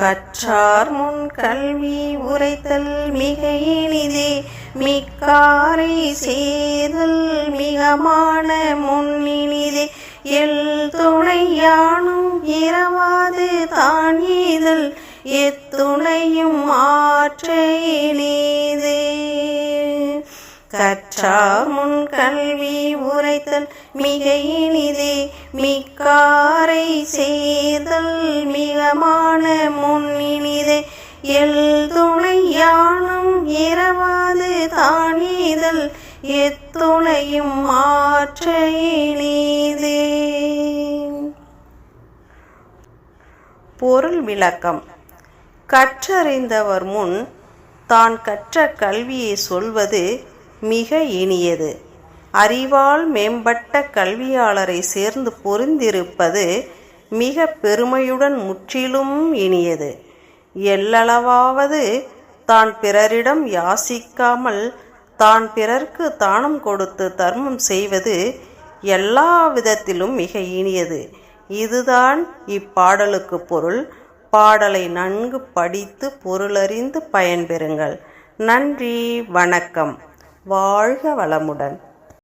கற்றார் முன் கல்வி உரைத்தல் மிக இனிதே மிக்காரை சேதல் மிகமான முன்னினிதே எல் துணையானும் இரவாது தான் ஈதல். எத்துணையும் ஆற்ற கற்றார் முன் கல்வி உரைத்தல் மிக இனிதே மிக்காரை செய்தல் மிகமான முன்னினிதே எல் துணை யானும் இரவாது தானீதல். எத்துணையும் மாற்றினிதே பொருள் விளக்கம். கற்றறிந்தவர் முன் தான் கற்ற கல்வியை சொல்வது மிக இனியது. அறிவால் மேம்பட்ட கல்வியாளரை சேர்ந்து பொருந்திருப்பது மிக பெருமையுடன் முற்றிலும் இனியது. எல்லளவாவது தான் பிறரிடம் யாசிக்காமல் தான் பிறர்க்கு தானம் கொடுத்து தர்மம் செய்வது எல்லா விதத்திலும் மிக இனியது. இதுதான் இப்பாடலுக்கு பொருள். பாடலை நன்கு படித்து பொருளறிந்து பயன்பெறுங்கள். நன்றி வணக்கம். வாழ்க வளமுடன்.